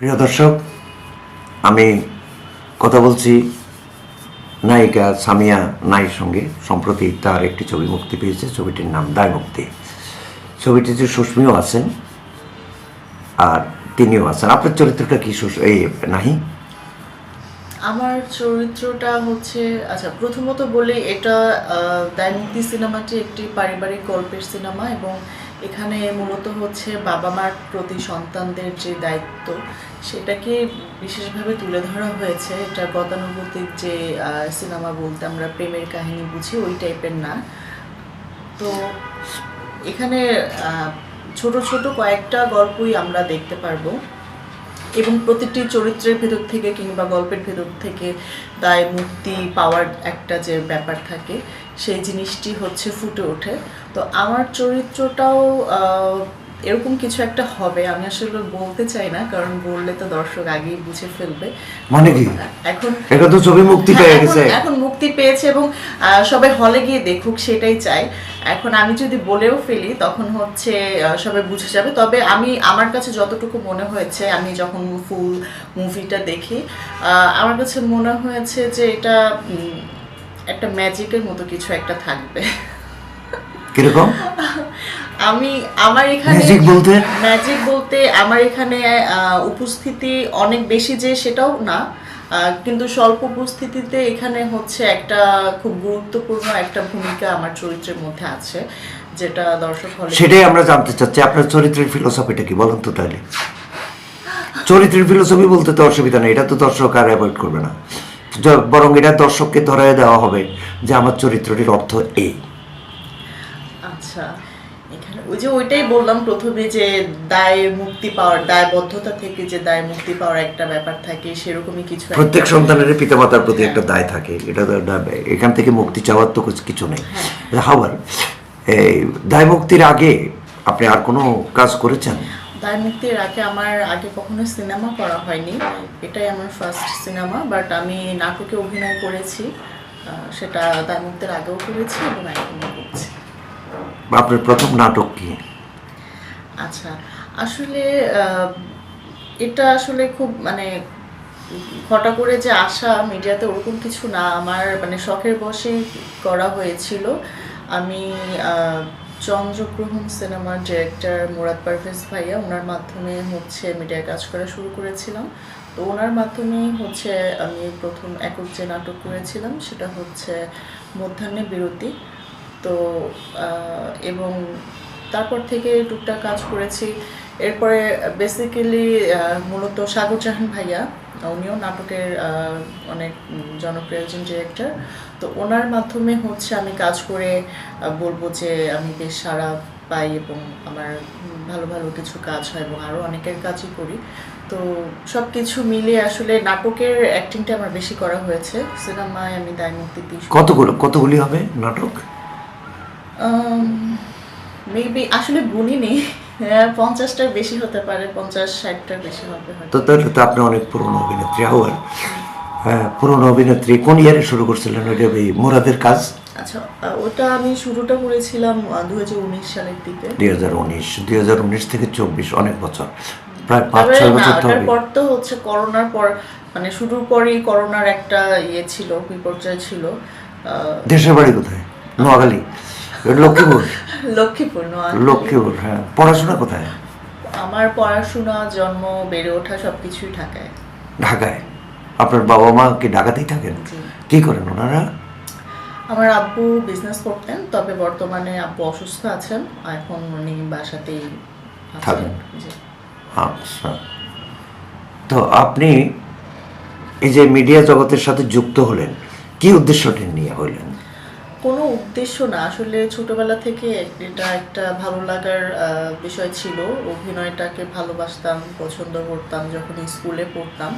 প্রিয় দর্শক, আমি কথা বলছি নায়িকা সামিয়া নাইর সঙ্গে। সম্প্রতি তার একটি ছবি মুক্তি পেয়েছে, ছবিটির নাম দায় মুক্তি। ছবিটিতে সুস্মিও আছেন আর তিনিও আছেন। আপনার চরিত্রটা কি এই নাহি? আমার চরিত্রটা হচ্ছে আচ্ছা প্রথমত বলি এটা দায়মুক্তি সিনেমাটি একটি পারিবারিক গল্পের সিনেমা এবং এখানে মূলত হচ্ছে বাবা মার প্রতি সন্তানদের যে দায়িত্ব, সেটাকে বিশেষভাবে তুলে ধরা হয়েছে। এটা গতানুগতিক যে সিনেমা বলতে আমরা প্রেমের কাহিনী বুঝি, ওই টাইপের না। তো এখানে ছোট ছোট কয়েকটা গল্পই আমরা দেখতে পারব। এবং প্রতিটি চরিত্রের ভেতর থেকে কিংবা গল্পের ভেতর থেকে দায় মুক্তি পাওয়ার একটা যে ব্যাপার থাকে সেই জিনিসটি হচ্ছে ফুটে ওঠে। তো আমার চরিত্রটাও আহ, এরকম কিছু একটা হবে। আমি আসলে বলতে চাই না কারণ বললে তো দর্শক আগেই বুঝে ফেলবে। মানে কি? এখন এটা তো ছবি মুক্তি হ্যাঁ, পেয়ে গেছে। এখন মুক্তি পেয়েছে এবং সবাই হলে গিয়ে দেখুক সেটাই চাই। এখন আমি যদি বলেও ফেলি তখন হচ্ছে সবাই বুঝে যাবে। তবে আমি আমার কাছে যতটুকু মনে হয়েছে আমি যখন ফুল মুভিটা দেখি আমার কাছে মনে হয়েছে যে এটা একটা ম্যাজিকের মতো কিছু একটা থাকবে। কীরকম? আমি আমার এখানে Magic বলতে? ম্যাজিক বলতে আমার এখানে উপস্থিতি অনেক বেশি যে সেটাও না। কিন্তু স্বল্প উপস্থিতিতে এখানে হচ্ছে একটা খুব গুরুত্বপূর্ণ একটা ভূমিকা আমার চরিত্রের মধ্যে আছে যেটা দর্শক হলে সেটাই আমরা জানতে চাচ্ছি। আপনার চরিত্রের ফিলোসফিটা কি? বলেন তো তাহলে। চরিত্রের ফিলোসফি বলতে তো অসুবিধা নেই এটা তো দর্শক আর অ্যাভয়েড করবে না। বরং এটা দর্শককে ধরায় দেওয়া হবে যে আমার চরিত্রটির অর্থ এই। আচ্ছা। ওই যে ওইটাই বললাম প্রথমে যে দায় মুক্তি পাওয়ার দায়বদ্ধতা থেকে যে দায় মুক্তি পাওয়ার একটা ব্যাপার থাকে সেরকমই কিছু প্রত্যেক সন্তানের পিতামাতার প্রতি একটা দায় থাকে এটা তো এখান থেকে মুক্তি চাওয়ার তো কিছু- নেই। হাওয়ার এই দায় মুক্তির আগে আপনি আর কোনো কাজ করেছেন? দায় মুক্তির আগে আমার আগে কখনো সিনেমা করা হয়নি এটাই আমার ফার্স্ট সিনেমা বাট আমি নাটকে অভিনয় করেছি সেটা দায় মুক্তির আগেও করেছি এবং এখনও আপনার প্রথম নাটক কি? আচ্ছা আসলে এটা আসলে খুব মানে ঘটা করে যে আসা মিডিয়াতে ওরকম কিছু না, আমার মানে শখের বসেই করা হয়েছিল। আমি চন্দ্রগ্রহণ সিনেমার ডিরেক্টর মুরাদ পারভেজ ভাইয়া, ওনার মাধ্যমে হচ্ছে মিডিয়ায় কাজ করা শুরু করেছিলাম। তো ওনার মাধ্যমেই হচ্ছে আমি প্রথম একক যে নাটক করেছিলাম, সেটা হচ্ছে মধ্যাহ্নে বিরতি। তো এবং তারপর থেকে টুকটাক কাজ করেছি। এরপরে বেসিক্যালি মূলত সাগর জাহান ভাইয়া, উনিও নাটকের অনেক জনপ্রিয় একজন ডিরেক্টর তো ওনার মাধ্যমে হচ্ছে আমি কাজ করে বলব যে আমি বেশ সারা পাই এবং আমার ভালো ভালো কিছু কাজ হয় এবং আরও অনেকের কাজই করি। তো সব কিছু মিলিয়ে আসলে নাটকের অ্যাক্টিংটা আমার বেশি করা হয়েছে। সিনেমায় আমি দায় মুক্তি কতগুলো, কতগুলি হবে নাটক? মেবি আসলে গুনি নেই হ্যাঁ, পঞ্চাশটার বেশি হতে পারে পঞ্চাশ ষাটটার বেশি হবে তো তাহলে তো আপনি অনেক পুরনো অভিনেত্রী হাওয়ার হ্যাঁ পুরনো অভিনেত্রী কোন ইয়ারে শুরু করছিলেন ওইটা এই মুরাদের কাজ? আচ্ছা ওটা আমি শুরুটা করেছিলাম দু হাজার উনিশ সালের দিকে। দুই হাজার উনিশ দুই হাজার উনিশ থেকে চব্বিশ অনেক বছর। প্রায় পাঁচ ছয় বছর পর তো হচ্ছে করোনার পর মানে শুরুর পরেই করোনার একটা ইয়ে ছিল বিপর্যয় ছিল। দেশের বাড়ি কোথায়? নোয়াখালী। লক্ষ্মীপুর? লক্ষ্মীপুর নোয়াখালী। লক্ষ্মীপুর হ্যাঁ। পড়াশোনা কোথায়? আমার পড়াশোনা জন্ম বেড়ে ওঠা সবকিছুই ঢাকায়। ঢাকায়? আপনার বাবা মা কি ঢাকাতেই থাকেন? কি করেন ওনারা? আমার আব্বু বিজনেস করতেন তবে বর্তমানে আব্বু অসুস্থ আছেন এখন উনি বাসাতেই থাকেন। আচ্ছা। তো আপনি এই যে মিডিয়া জগতের সাথে যুক্ত হলেন কি উদ্দেশ্যটি নিয়ে হলেন? কোনো উদ্দেশ্য না। আসলে ছোটবেলা থেকে এটা একটা ভালো লাগার বিষয় ছিল। অভিনয়টাকে ভালোবাসতাম, পছন্দ করতাম, যখন স্কুলে পড়তাম।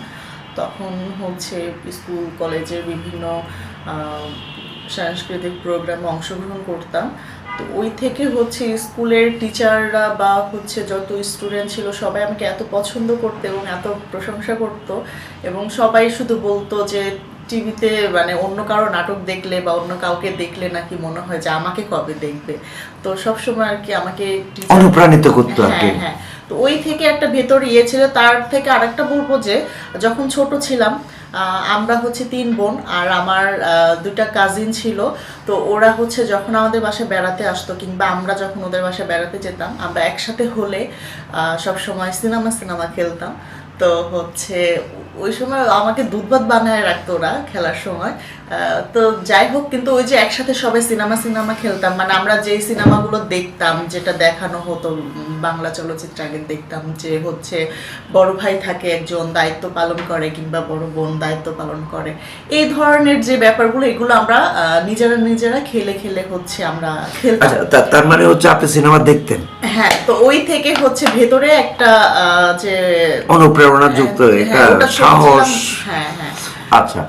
তখন হচ্ছে স্কুল কলেজের বিভিন্ন সাংস্কৃতিক প্রোগ্রামে অংশগ্রহণ করতাম। তো ওই থেকে হচ্ছে স্কুলের টিচাররা বা হচ্ছে যত স্টুডেন্ট ছিল, সবাই আমাকে এত পছন্দ করতো এবং এত প্রশংসা করতো। এবং সবাই শুধু বলতো যে টিভিতে মানে অন্য কারও নাটক দেখলে বা অন্য কাউকে দেখলে নাকি মনে হয় যে আমাকে কবে দেখবে? তো সবসময় আর কি আমাকে অনুপ্রাণিত করতো আর কি। হ্যাঁ হ্যাঁ। তো ওই থেকে একটা ভেতর ইয়ে ছিল। তার থেকে আরেকটা বলব যে যখন ছোট ছিলাম আহ, আমরা হচ্ছে তিন বোন আর আমার দুটা কাজিন ছিল। তো ওরা হচ্ছে যখন আমাদের বাসায় বেড়াতে আসতো কিংবা আমরা যখন ওদের বাসায় বেড়াতে যেতাম আমরা একসাথে হলে সব সময় সিনেমা সিনেমা খেলতাম। তো হচ্ছে ওই সময় আমাকে দুধবাদ বানায় রাখতো ওরা খেলার সময়। তো যাই হোক, কিন্তু ওই যে একসাথে সবাই সিনেমা সিনেমা খেলতাম মানে আমরা যেই সিনেমাগুলো দেখতাম, যেটা দেখানো হতো বাংলা চলচ্চিত্র আগে দেখতাম যে হচ্ছে বড় ভাই থাকে একজন দায়িত্ব পালন করে কিংবা বড় বোন দায়িত্ব পালন করে। এই ধরনের যে ব্যাপারগুলো এগুলো আমরা নিজেরা নিজেরা খেলে খেলে হচ্ছে আমরা খেলতাম। আচ্ছা তার মানে হচ্ছে আপনি সিনেমা দেখতেন? হ্যাঁ তো ওই থেকে হচ্ছে ভেতরে একটা যে অনুপ্রেরণা যুক্ত হ্যাঁ, সাহস। হ্যাঁ হ্যাঁ। আচ্ছা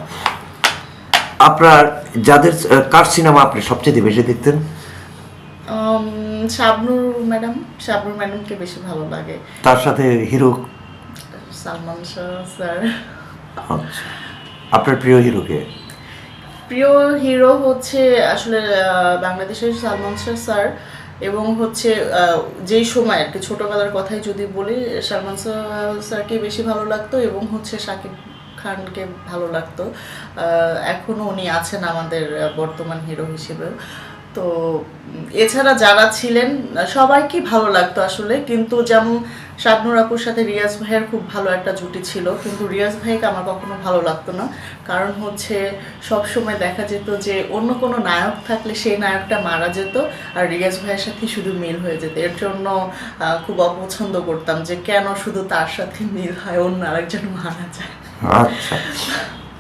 আপনার যাদের কার সিনেমা আপনি সবচেয়ে বেশি দেখতেন? শাবনুর ম্যাডাম শাবনুর ম্যাডামকে বেশি ভালো লাগে। তার সাথে হিরো? সালমান শাহ স্যার। আচ্ছা। আপনার প্রিয় হিরোকে প্রিয় হিরো হচ্ছে আসলে বাংলাদেশের সালমান শাহ স্যার। এবং হচ্ছে যেই সময় আর কি ছোটোবেলার কথাই যদি বলি সালমান শাহ স্যারকে বেশি ভালো লাগতো এবং হচ্ছে শাকিব খানকে ভালো লাগতো। আহ, এখনও উনি আছেন আমাদের বর্তমান হিরো হিসেবেও। তো এছাড়া যারা ছিলেন সবাইকে ভালো লাগতো আসলে। কিন্তু যেমন শাবনুর আপুর সাথে রিয়াজ ভাইয়ের খুব ভালো একটা জুটি ছিল। কিন্তু রিয়াজ ভাইকে আমার কখনো ভালো লাগতো না। কারণ হচ্ছে সব সময় দেখা যেত যে অন্য কোনো নায়ক থাকলে সেই নায়কটা মারা যেত আর রিয়াজ ভাইয়ের সাথে শুধু মিল হয়ে যেত। এর জন্য খুব অপছন্দ করতাম যে কেন শুধু তার সাথে মিল হয় অন্য আরেকজন মারা যায়। আচ্ছা।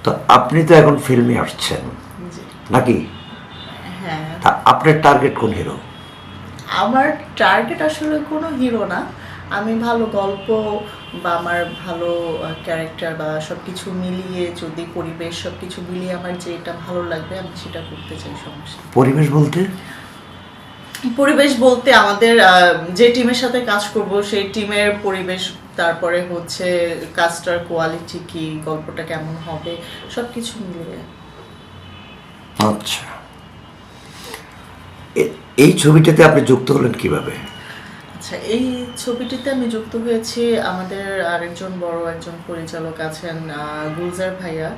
তো আপনি তো এখন ফিল্মে আসছেন। নাকি? আপনার টার্গেট কোন হিরো আমার টার্গেট আসলে কোনো হিরো না। আমি ভালো গল্প বা আমার ভালো ক্যারেক্টার বা সব কিছু মিলিয়ে যদি পরিবেশ সব কিছু মিলিয়ে আমার যেটা ভালো লাগবে আমি সেটা করতে চাই সমস্যা। পরিবেশ বলতে? পরিবেশ বলতে আমাদের যে টিমের সাথে কাজ করব সেই টিমের পরিবেশ তারপরে হচ্ছে কাজটার কোয়ালিটি কি গল্পটা কেমন হবে সব কিছু মিলিয়ে। আচ্ছা। এই ছবিটাতে আপনি যুক্ত হলেন কীভাবে? আচ্ছা এই ছবিটিতে আমি যুক্ত হয়েছি, আমাদের আরেকজন বড় একজন পরিচালক আছেন গুলজার ভাইয়া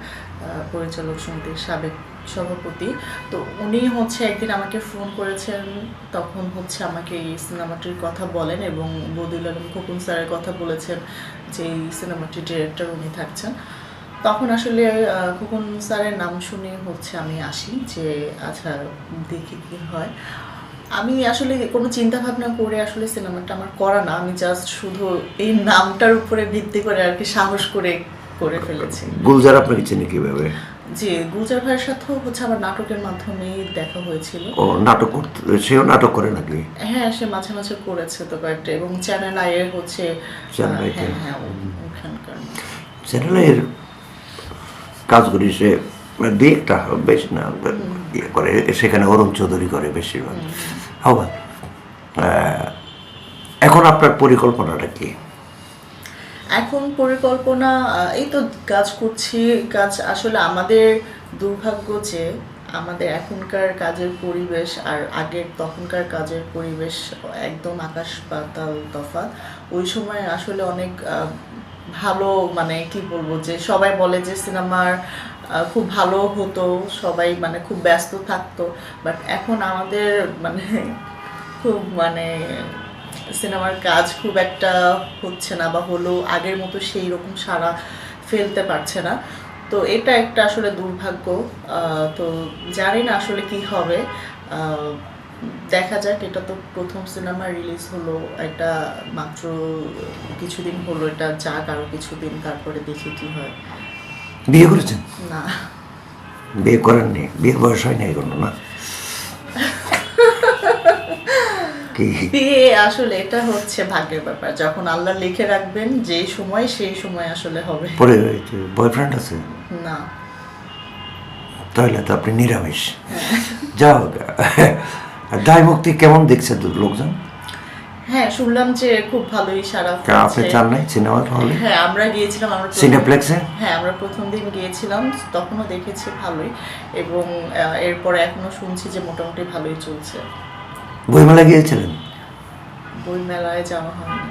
পরিচালক সমিতির সাবেক সভাপতি। তো উনি হচ্ছে একদিন আমাকে ফোন করেছেন, তখন হচ্ছে আমাকে এই সিনেমাটির কথা বলেন এবং বদিউল আলম খোকন স্যারের কথা বলেছেন যে এই সিনেমাটির ডিরেক্টর উনি থাকছেন। তখন আসলে খোকন স্যারের নাম শুনে হচ্ছে আমি আসি যে আচ্ছা দেখি কি হয়। আমি আসলে কোনো চিন্তা ভাবনা করে আসলে সিনেমাটা আমার করা না। আমি জাস্ট শুধু এই নামটার উপরে ভিত্তি করে আর কি সাহস করে করে ফেলেছি। গুলজার আপনাকে চিনি কীভাবে? জি গুলজার ভাইয়ের সাথেও হচ্ছে আমার নাটকের মাধ্যমেই দেখা হয়েছিল। ও নাটক করতে সেও নাটক করে নাকি? হ্যাঁ সে মাঝে মাঝে করেছে তো কয়েকটা এবং চ্যানেল আইয়ের হচ্ছে চ্যানেল আইতে? হ্যাঁ হ্যাঁ ওখানকার। চ্যানেলের কাজগুলি সে মানে একটা বেশি না ইয়ে করে। সেখানে অরুণ চৌধুরী করে বেশিরভাগ। হবা এখন আপনার পরিকল্পনাটা কি? এখন পরিকল্পনা এই তো কাজ করছি। কাজ আসলে আমাদের দুর্ভাগ্য যে আমাদের এখনকার কাজের পরিবেশ আর আগের তখনকার কাজের পরিবেশ একদম আকাশ পাতাল তফাৎ। ওই সময় আসলে অনেক ভালো মানে কি বলব যে সবাই বলে যে সিনেমার খুব ভালো হতো, সবাই মানে খুব ব্যস্ত থাকতো বাট এখন আমাদের মানে খুব মানে সিনেমার কাজ খুব একটা হচ্ছে না বা হলো আগের মতো সেই রকম সারা ফেলতে পারছে না। তো এটা একটা আসলে দুর্ভাগ্য তো জানি না আসলে কি হবে দেখা যাক এটা তো প্রথম সিনেমা রিলিজ হলো এটা মাত্র কিছুদিন হলো এটা যাক আরও কিছুদিন তারপরে দেখি কি হয়। বিয়ে করেছেন? না। বিয়ে করেননি বিয়ের বয়স হয়নি এখনও না? বিয়ে আসলে এটা হচ্ছে ভাগ্যের ব্যাপার। যখন আল্লাহ লিখে রাখবেন যেই সময় সেই সময় আসলে হবে। পরে বয়ফ্রেন্ড আছে? না। তাহলে তো আপনি নিরামিষ। যাও দায় মুক্তি কেমন দেখছে লোকজন? হ্যাঁ শুনলাম যে খুব ভালোই সারা আপনি চান নাই সিনেমা হলে হ্যাঁ আমরা গিয়েছিলাম আমরা সিনেপ্লেক্সে হ্যাঁ আমরা প্রথম দিন গিয়েছিলাম তখনও দেখেছি ভালোই। এবং এরপরে এখনও শুনছি যে মোটামুটি ভালোই চলছে। বইমেলা গিয়েছিলেন? বই মেলায় যাওয়া হয়নি।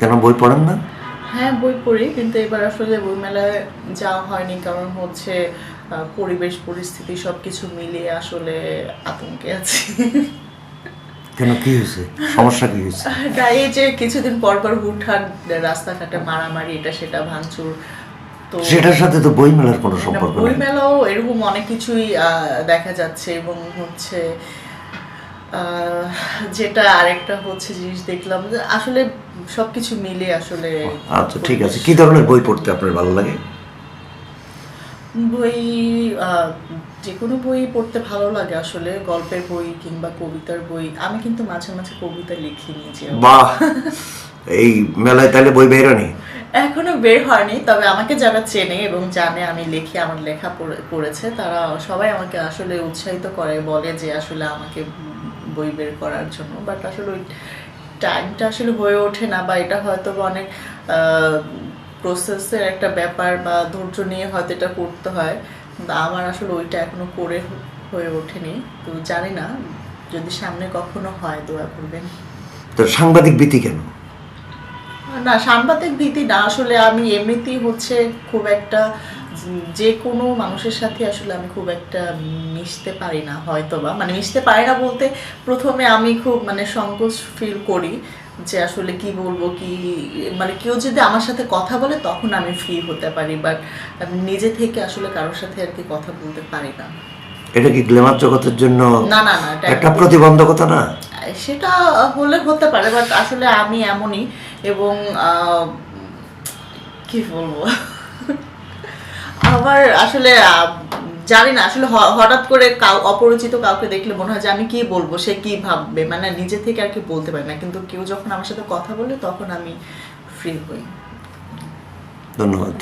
কেন বই পড়েন না? হ্যাঁ বই পড়ি কিন্তু এবার আসলে বই মেলায় যাওয়া হয়নি কারণ হচ্ছে পরিবেশ পরিস্থিতি সব কিছু মিলিয়ে আসলে আতঙ্কে আছি। কেন কি হয়েছে? সমস্যা কি হয়েছে? না এই যে কিছুদিন পর পর হুটহাট রাস্তাঘাটে মারামারি এটা সেটা ভাঙচুর তো সেটার সাথে তো বই মেলার কোনো সম্পর্ক বই নেই। মেলাও এরকম অনেক কিছুই দেখা যাচ্ছে এবং হচ্ছে যেটা আরেকটা হচ্ছে জিনিস দেখলাম আসলে সবকিছু মিলে আসলে আচ্ছা ঠিক আছে। কি ধরনের বই পড়তে আপনার ভালো লাগে? বই যে কোনো বই পড়তে ভালো লাগে আসলে গল্পের বই কিংবা কবিতার বই। আমি কিন্তু মাঝে মাঝে কবিতা লিখি নিজে বাহ! এই মেলায় তাহলে বই বেরোনি এখনও বের হয়নি তবে আমাকে যারা চেনে এবং জানে আমি লিখি আমার লেখা পড়ে- পড়েছে তারা সবাই আমাকে আসলে উৎসাহিত করে বলে যে আসলে আমাকে বই বের করার জন্য। বাট আসলে ওই টাইমটা আসলে হয়ে ওঠে না বা এটা হয়তো অনেক প্রসেসের একটা ব্যাপার বা ধৈর্য নিয়ে হয়তো এটা করতে হয় আমার আসলে ওইটা এখনও করে হয়ে ওঠেনি। তো জানি না যদি সামনে কখনো হয় দোয়া করবেন। তো সাংবাদিক ভীতি কেন? না সাংবাদিক ভীতি না আসলে আমি এমনিতেই হচ্ছে খুব একটা যে কোনো মানুষের সাথে আসলে আমি খুব একটা মিশতে পারি না হয়তো বা মানে মিশতে পারি না বলতে প্রথমে আমি খুব মানে সংকোচ ফিল করি। যে আসলে কি বলব কি মানে কেউ যদি আমার সাথে কথা বলে তখন আমি ফ্রি হতে পারি বাট নিজে থেকে আসলে কারোর সাথে আর কি কথা বলতে পারি না। এটা কি গ্ল্যামার জগতের জন্য না না না একটা প্রতিবন্ধকতা না? সেটা হলে হতে পারে বাট আসলে আমি এমনই এবং আহ, কি বলব? আমার আসলে জানি না আসলে হঠাৎ করে কাউ অপরিচিত কাউকে দেখলে মনে হয় যে আমি কি বলব সে কি ভাববে? মানে নিজে থেকে আর কি বলতে পারি না। কিন্তু কেউ যখন আমার সাথে কথা বলে তখন আমি ফ্রি হই। ধন্যবাদ.